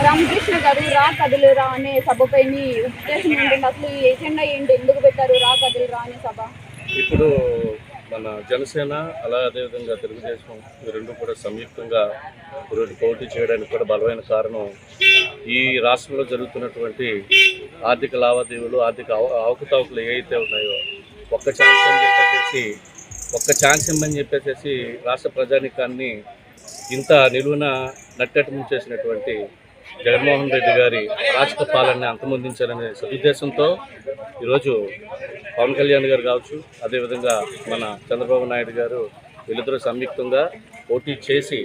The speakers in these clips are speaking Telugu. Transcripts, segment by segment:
రామకృష్ణ గారు రా కదులురా అనే సభపై మీ ఉద్దేశం ఏంటంటే అసలు ఈ ఎజెండా ఏంటి? ఎందుకు పెట్టారు రా కదులురా అనే సభ? ఇప్పుడు మన జనసేన అలా అదేవిధంగా తెలుగుదేశం ఈ రెండు కూడా సంయుక్తంగా ఈరోజు పోటీ చేయడానికి కూడా బలమైన కారణం ఈ రాష్ట్రంలో జరుగుతున్నటువంటి ఆర్థిక లావాదేవీలు ఆర్థిక అవ అవకతవకలు ఏవైతే ఉన్నాయో ఒక్క ఛాన్స్ అని చెప్పేసి ఒక్క ఛాన్స్ ఇమ్మని చెప్పేసి రాష్ట్ర ప్రజానికాన్ని ఇంత నిలువున నట్టెట ముంచేసినటువంటి జగన్మోహన్ రెడ్డి గారి రాజక పాలనని అంతమొందించాలనే సదుద్దేశంతో ఈరోజు పవన్ కళ్యాణ్ గారు కావచ్చు అదేవిధంగా మన చంద్రబాబు నాయుడు గారు వీళ్ళిద్దరూ సంయుక్తంగా పోటీ చేసి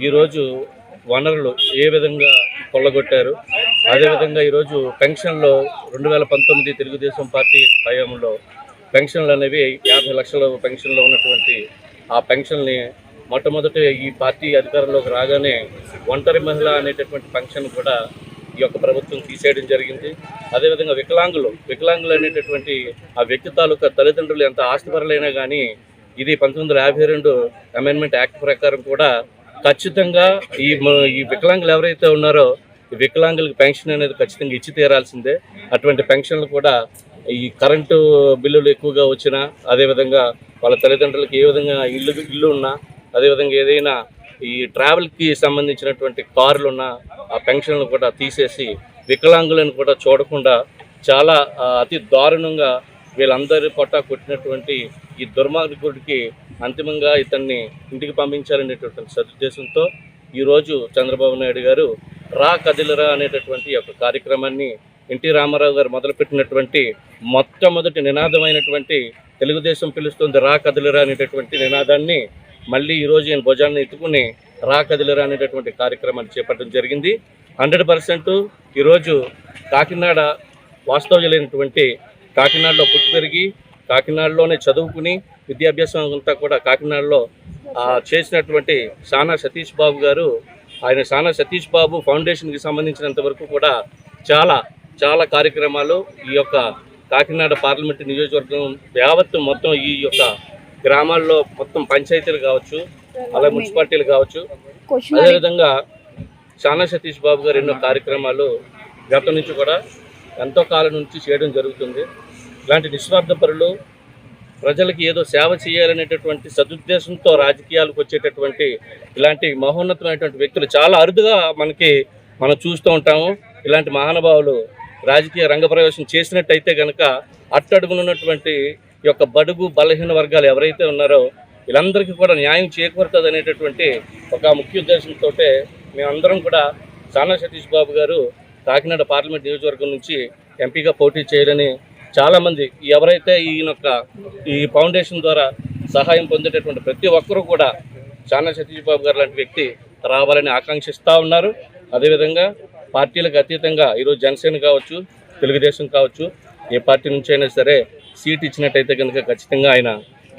ఈరోజు వనరులు ఏ విధంగా కొల్లగొట్టారు అదేవిధంగా ఈరోజు పెన్షన్లో రెండు వేల పంతొమ్మిది తెలుగుదేశం పార్టీ హయాంలో పెన్షన్లు అనేవి యాభై లక్షల పెన్షన్లో ఉన్నటువంటి ఆ పెన్షన్ని మొట్టమొదటి ఈ పార్టీ అధికారంలోకి రాగానే ఒంటరి మహిళ అనేటటువంటి పెన్షన్ కూడా ఈ యొక్క ప్రభుత్వం తీసేయడం జరిగింది. అదేవిధంగా వికలాంగులు వికలాంగులు అనేటటువంటి ఆ వ్యక్తి తాలూకా తల్లిదండ్రులు ఎంత ఆస్తిపరులైనా కానీ ఇది పంతొమ్మిది వందల యాభై రెండు అమెండ్మెంట్ యాక్ట్ ప్రకారం కూడా ఖచ్చితంగా ఈ ఈ వికలాంగులు ఎవరైతే ఉన్నారో ఈ వికలాంగులకు పెన్షన్ అనేది ఖచ్చితంగా ఇచ్చి తీరాల్సిందే. అటువంటి పెన్షన్లు కూడా ఈ కరెంటు బిల్లులు ఎక్కువగా వచ్చినా అదేవిధంగా వాళ్ళ తల్లిదండ్రులకు ఏ విధంగా ఇల్లు ఇల్లు ఉన్నా అదేవిధంగా ఏదైనా ఈ ట్రావెల్కి సంబంధించినటువంటి కార్లు ఉన్న ఆ పెన్షన్లు కూడా తీసేసి వికలాంగులను కూడా చూడకుండా చాలా అతి దారుణంగా వీళ్ళందరి పొట్ట కొట్టినటువంటి ఈ దుర్మార్గుడికి అంతిమంగా ఇతన్ని ఇంటికి పంపించాలనేటటువంటి సదుద్దేశంతో ఈరోజు చంద్రబాబు నాయుడు గారు రా కదిలరా అనేటటువంటి యొక్క కార్యక్రమాన్ని ఎన్టీ రామారావు గారు మొదలుపెట్టినటువంటి మొట్టమొదటి నినాదమైనటువంటి తెలుగుదేశం పిలుస్తుంది రా కదిలరా అనేటటువంటి నినాదాన్ని మళ్ళీ ఈరోజు ఈయన భుజాన్ని ఎత్తుకుని రా కదిలరా అనేటటువంటి కార్యక్రమాన్ని చేపట్టడం జరిగింది. హండ్రెడ్ పర్సెంట్ ఈరోజు కాకినాడ వాస్తవ్యులైనటువంటి కాకినాడలో పుట్టి పెరిగి కాకినాడలోనే చదువుకుని విద్యాభ్యాసం అంతా కూడా కాకినాడలో చేసినటువంటి సానా సతీష్ బాబు గారు ఆయన సానా సతీష్ బాబు ఫౌండేషన్కి సంబంధించినంత వరకు కూడా చాలా చాలా కార్యక్రమాలు ఈ యొక్క కాకినాడ పార్లమెంటు నియోజకవర్గం యావత్తు మొత్తం ఈ యొక్క గ్రామాల్లో మొత్తం పంచాయతీలు కావచ్చు అలాగే మున్సిపాలిటీలు కావచ్చు. అదేవిధంగా చానా సతీష్ బాబు గారు ఎన్నో కార్యక్రమాలు గతం నుంచి కూడా ఎంతో కాలం నుంచి చేయడం జరుగుతుంది. ఇలాంటి నిస్వార్థ పరులు ప్రజలకి ఏదో సేవ చేయాలనేటటువంటి సదుద్దేశంతో రాజకీయాలకు వచ్చేటటువంటి ఇలాంటి మహోన్నతమైనటువంటి వ్యక్తులు చాలా అరుదుగా మనకి మనం చూస్తూ ఉంటాము. ఇలాంటి మహానుభావులు రాజకీయ రంగప్రవేశం చేసినట్టయితే కనుక అట్టడుగునున్నటువంటి ఈ యొక్క బడుగు బలహీన వర్గాలు ఎవరైతే ఉన్నారో వీళ్ళందరికీ కూడా న్యాయం చేకూరుతుంది అనేటటువంటి ఒక ముఖ్య ఉద్దేశంతో మేమందరం కూడా సానా సతీష్ బాబు గారు కాకినాడ పార్లమెంట్ నియోజకవర్గం నుంచి ఎంపీగా పోటీ చేయాలని చాలామంది ఎవరైతే ఈయన యొక్క ఈ ఫౌండేషన్ ద్వారా సహాయం పొందేటటువంటి ప్రతి ఒక్కరూ కూడా చానా సతీష్ బాబు గారు లాంటి వ్యక్తి రావాలని ఆకాంక్షిస్తూ ఉన్నారు. అదేవిధంగా పార్టీలకు అతీతంగా ఈరోజు జనసేన కావచ్చు తెలుగుదేశం కావచ్చు ఏ పార్టీ నుంచి అయినా సరే సీట్ ఇచ్చినట్టయితే కనుక ఖచ్చితంగా ఆయన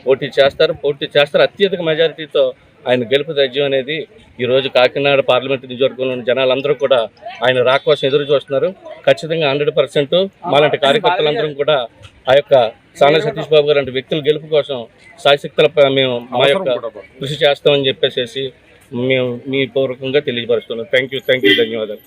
పోటీ చేస్తారు. పోటీ చేస్తారు. అత్యధిక మెజారిటీతో ఆయన గెలుపు తథ్యం అనేది ఈరోజు కాకినాడ పార్లమెంట్ నియోజకవర్గంలోని జనాలందరూ కూడా ఆయన రాక కోసం ఎదురు చూస్తున్నారు. ఖచ్చితంగా హండ్రెడ్ పర్సెంట్ మాలాంటి కార్యకర్తలందరం కూడా ఆ యొక్క సానా సతీష్ బాబు గారు లాంటి వ్యక్తుల గెలుపు కోసం సాయశక్తుల మేము మా యొక్క కృషి చేస్తామని చెప్పేసి మేము మీ పూర్వకంగా తెలియపరుస్తున్నాం. థ్యాంక్ యూ థ్యాంక్ యూ ధన్యవాదాలు.